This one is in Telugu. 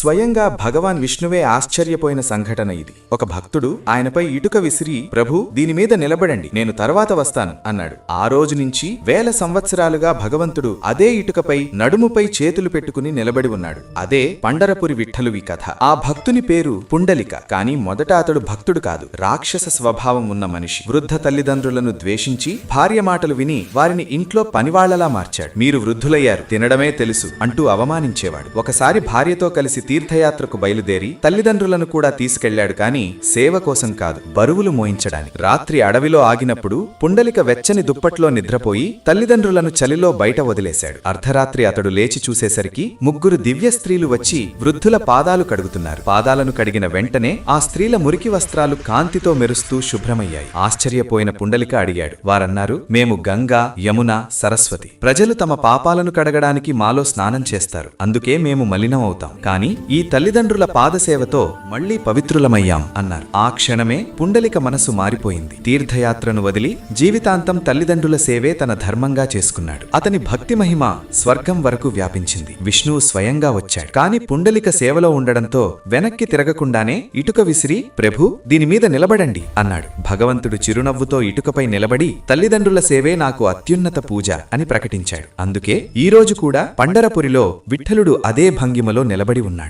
స్వయంగా భగవాన్ విష్ణువే ఆశ్చర్యపోయిన సంఘటన ఇది. ఒక భక్తుడు ఆయనపై ఇటుక విసిరి ప్రభు దీని మీద నిలబడండి నేను తర్వాత వస్తాను అన్నాడు. ఆ రోజు నుంచి వేల సంవత్సరాలుగా భగవంతుడు అదే ఇటుకపై నడుముపై చేతులు పెట్టుకుని నిలబడి ఉన్నాడు. అదే పండరపురి విఠలువి కథ. ఆ భక్తుని పేరు పుండలిక కానీ మొదట అతడు భక్తుడు కాదు. రాక్షస స్వభావం ఉన్న మనిషి. వృద్ధ తల్లిదండ్రులను ద్వేషించి భార్య మాటలు విని వారిని ఇంట్లో పనివాళ్ళలా మార్చాడు. మీరు వృద్ధులయ్యారు తినడమే తెలుసు అంటూ అవమానించేవాడు. ఒకసారి భార్యతో కలిసి తీర్థయాత్రకు బయలుదేరి తల్లిదండ్రులను కూడా తీసుకెళ్ళాడు కాని సేవ కోసం కాదు బరువులు మోయించడానికి. రాత్రి అడవిలో ఆగినప్పుడు పుండలిక వెచ్చని దుప్పట్లో నిద్రపోయి తల్లిదండ్రులను చలిలో బయట వదిలేశాడు. అర్ధరాత్రి అతడు లేచి చూసేసరికి ముగ్గురు దివ్య స్త్రీలు వచ్చి వృద్ధుల పాదాలు కడుగుతున్నారు. పాదాలను కడిగిన వెంటనే ఆ స్త్రీల మురికి వస్త్రాలు కాంతితో మెరుస్తూ శుభ్రమయ్యాయి. ఆశ్చర్యపోయిన పుండలిక అడిగాడు వారన్నారు మేము గంగా యమున సరస్వతి. ప్రజలు తమ పాపాలను కడగడానికి మాలో స్నానం చేస్తారు. అందుకే మేము మలినం అవుతాం. కానీ ఈ తల్లిదండ్రుల పాదసేవతో మళ్ళీ పవిత్రులమయ్యాం అన్నారు. ఆ క్షణమే పుండలిక మనసు మారిపోయింది. తీర్థయాత్రను వదిలి జీవితాంతం తల్లిదండ్రుల సేవే తన ధర్మంగా చేసుకున్నాడు. అతని భక్తి మహిమ స్వర్గం వరకు వ్యాపించింది. విష్ణువు స్వయంగా వచ్చాడు. కాని పుండలిక సేవలో ఉండడంతో వెనక్కి తిరగకుండానే ఇటుక విసిరి ప్రభు దీనిమీద నిలబడండి అన్నాడు. భగవంతుడు చిరునవ్వుతో ఇటుకపై నిలబడి తల్లిదండ్రుల సేవే నాకు అత్యున్నత పూజ అని ప్రకటించాడు. అందుకే ఈ రోజు కూడా పండరపురిలో విఠలుడు అదే భంగిమలో నిలబడి ఉన్నాడు.